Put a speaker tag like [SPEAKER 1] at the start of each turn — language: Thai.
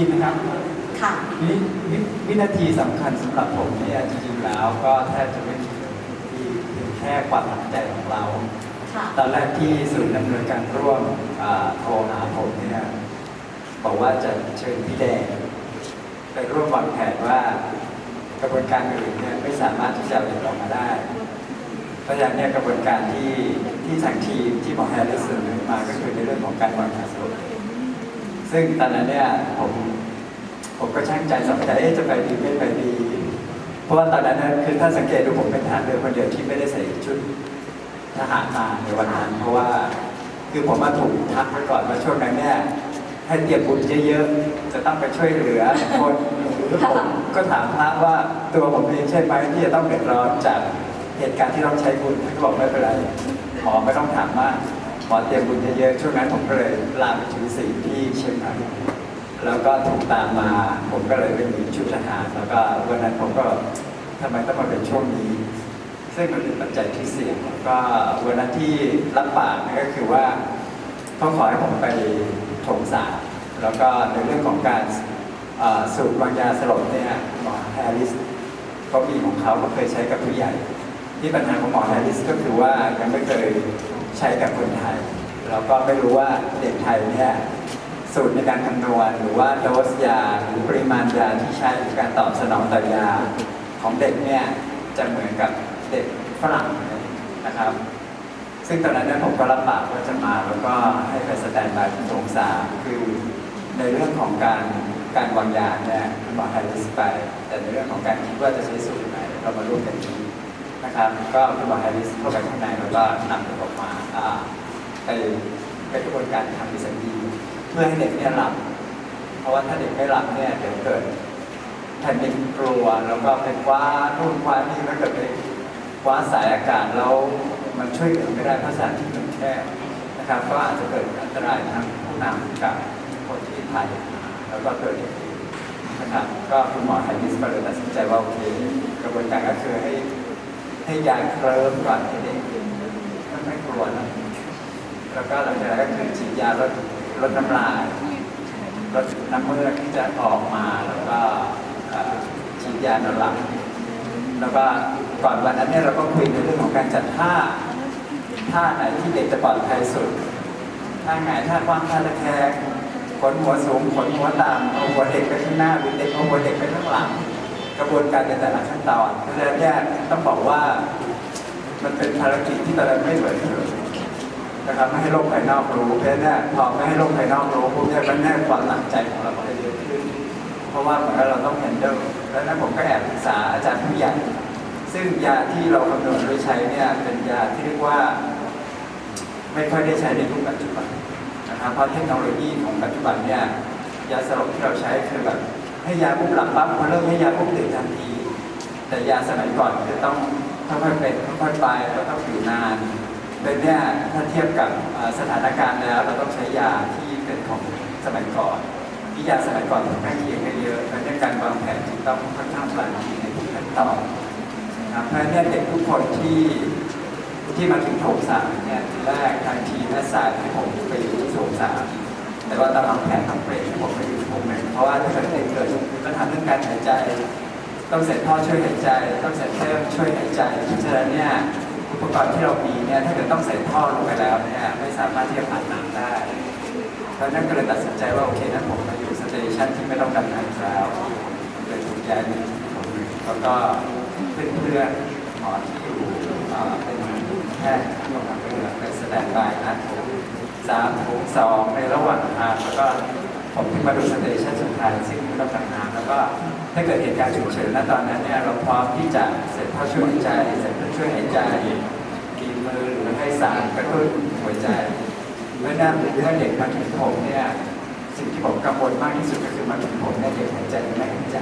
[SPEAKER 1] ยินนะครับ
[SPEAKER 2] ค่ะ
[SPEAKER 1] วิวิวินาทีสำคัญสำหรับผมเนี่ยจริงๆแล้วก็แทบจะไม่มีที่เพียงแค่ความตั้งใจของเรา
[SPEAKER 2] ค่ะ
[SPEAKER 1] ตอนแรกที่ศูนย์ดำเนินการร่วมอ่าโทรหาผมเนี่ยบอกว่าจะเชิญพี่แดงไปร่วมวางแผนว่ากระบวนการอื่นเนี่ยไม่สามารถที่จะเอาออกมาได้ เพราะฉะนั้นเนี่ยกระบวนการที่ที่ทางทีมที่หมอแฮร์ริสเสนอมาก็คือในเรื่องของการวางแผนสรุป ซึ่งตอนนั้นเนี่ยผมผมก็ช่างใจสองใจเอ๊ะจะไปดีไม่ไปดี เพราะว่าตอนนั้นนะคือถ้าสังเกตดูผมเป็นทหารเรือคนเดียวที่ไม่ได้ใส่ชุดทหารมาในวันนั้นเพราะว่าคือผมมาถูกทักไว้ก่อนว่าช่วงนั้นเนี่ยให้เตรียมบุญเยอะๆ จะต้องไปช่วยเหลือคนผมก็ถามพระว่าตัวผมเองใช่ไหมที่จะต้องเดือดร้อนจากเหตุการณ์ที่ต้องใช้บุญท่านก็บอกไม่เป็นไรหมอไม่ต้องถามมาก หมอเตรียมบุญเยอะๆช่วงนั้นผมก็เลยลาไปถือศีลที่เชียงใหม่แล้วก็ถูกตามมา ผมก็เลยไปมีชุดทหารแล้วก็วันนั้นผมก็ทำไมต้องมาเป็นช่วงนี้ ซึ่งมันเป็นปัจจัยที่เสี่ยงแล้วก็วันนั้นที่รับปากนั่นก็คือว่าเขาขอให้ผมไปถงสามแล้วก็ในเรื่องของการสูตรวางยาสลบเนี่ยหมอแฮร์ริสก็มีของเขาเขาเคยใช้กับผู้ใหญ่ ที่ปัญหาของหมอแฮร์ริสก็คือว่ายังไม่เคย ใช้กับคนไทยแล้วก็ไม่รู้ว่าเด็กไทยเนี่ยสูตรในการคำนวณหรือว่าโดสยาหรือปริมาณยาที่ใช้ในการตอบสนองต่อยาของเด็กเนี่ยจะเหมือนกับเด็กฝรั่งนะครับ ซึ่งตอนนั้นเนยผมก็รับปากว่าจะมาแล้วก็ให้ไปสแตนบายที่โถงสามคือในเรื่องของการการวางยาเนี่ยหมอไฮริสไป แต่ในเรื่องของการคิดว่าจะใช้สูตรไหนเรามาร่วมกันคิด นะครับ ก็คุณหมอไฮริสเข้าไปข้างในแล้วก็นำเด็กออกมาไปไปกระบวนการทำดิสันดีเพื่อให้เด็กเนี่ยหลับ เพราะว่าถ้าเด็กไม่หลับเนี่ยเดี๋ยวเกิดแผ่นดินกลัวแล้วก็ไปคว้านู่นคว้านี่แล้วเกิดไปคว้าสายอากาศแล้วมันช่วยเหลือไม่ได้เพราะสถานที่มันแคบนะครับก็อาจจะเกิดอันตรายทางผู้นำกับคนที่ถ่ายแล้วก็เกิดนนะครับก็คุณหมอไฮดิสก็เลยตัดสินใจว่าโอเคกระบวนการก็คือให้ ให้ยาเคลิ้มก่อนให้เด็กมันไม่กลัวนะแล้วก็หลังจากนั้นก็คือฉีดยาลดลดน้ำลายลดน้ำเมือกที่จะออกมาแล้วก็ฉีดยานอนหลับแล้วก็ก่อนวันนั้นเนี่ยเราก็คุยในเรื่องของการจัดท่าท่าไหนที่เด็กจะปลอดภัยสุดท่าไงท่ากว้างท่าตะแคงขนหัวสูงขนหัวต่ำเอาหัวเด็กไปข้างหน้าหรือเด็กเอาหัวเด็กไปข้างหลัง กระบวนการในแต่ละขั้นตอนเพราะฉะนั้นเนี่ยต้องบอกว่ามันเป็นภารกิจที่ตอนนั้นไม่เหมือนเดิมนะครับไม่ให้โลกภายนอกรู้เพราะฉะนั้นเนี่ยพอไม่ให้โลกภายนอกรู้พวกนี้มันแน่ความหนักใจของเราก็จะเยอะขึ้น เพราะว่าเหมือนเราต้องแฮนเดิลแล้วนั้นผมก็แอบปรึกษาอาจารย์ผู้ใหญ่ซึ่งยาที่เราคำนวณโดยใช้เนี่ยเป็นยาที่เรียกว่า ไม่ค่อยได้ใช้ในยุคปัจจุบันนะครับเพราะเทคโนโลยีของปัจจุบันเนี่ยยาสลบที่เราใช้คือแบบ ให้ยาปุ๊บหลับปั๊บพอเริ่มให้ยาปุ๊บตื่นทันที แต่ยาสมัยก่อนคือต้องค่อยๆเป็นค่อยๆไปแล้วต้องอยู่นานเป็นเนี่ยถ้าเทียบกับสถานการณ์แล้ว เราต้องใช้ยาที่เป็นของสมัยก่อนที่ยาสมัยก่อนค่อนข้างเคียงกันเยอะเพราะฉะนั้นการวางแผนจึงต้องค่อนข้างปราณีในทุกขั้นตอนนะครับเพราะนั้นเนี่ยเด็กทุกคนที่ที่มาถึงโถงสามเนี่ยทีแรกทางทีมแม่สายให้ผมไปอยู่ที่โถงสามแต่ว่าตอนวางแผนทำ ราะว่าถ้าเกิดเกเกิดปัญหาเรื่องการหายใจ ต้องเสร็จท่อช่วยหายใจ ต้องเสร็จเครื่องช่วยหายใจเพราะฉะนั้นเนี่ยอุปกรณ์ที่เรามีเนี่ยถ้าเกิดต้องใส่ท่อลงไปแล้วเนี่ยไม่สามารถที่จะผ่านน้ำได้เพราะนั้นก็เลยตัดสินใจว่าโอเคนั้นผมมาอยู่สเตชันที่ไม่ต้องดำน้ำแล้วเลยถูกย้ายมาอยู่ที่ผมแล้วก็เพื่อนๆหมอที่อยู่เป็นแพทย์ที่มาทำเรือเป็นสแตนบายนะสามผมสองในระหว่างทางแล้วก็ ผมขึ้นมาดูสเตชันสุดท้ายซึ่งไม่ต้องดำน้ำแล้วก็ถ้าเกิดเหตุการณ์ฉุกเฉินณตอนนั้นเนี่ยเราพร้อมที่จะเสร็จท่อช่วยหายใจเสร็จเครื่องช่วยหายใจกินมือหรือให้สารกระตุ้นหัวใจเมื่อหน้าเมื่อเด็กมาถึงผมเนี่ยสิ่งที่ผมกังวลมากที่สุดก็คือมาถึงผมเนี่ยเด็กหายใจไม่หายใจ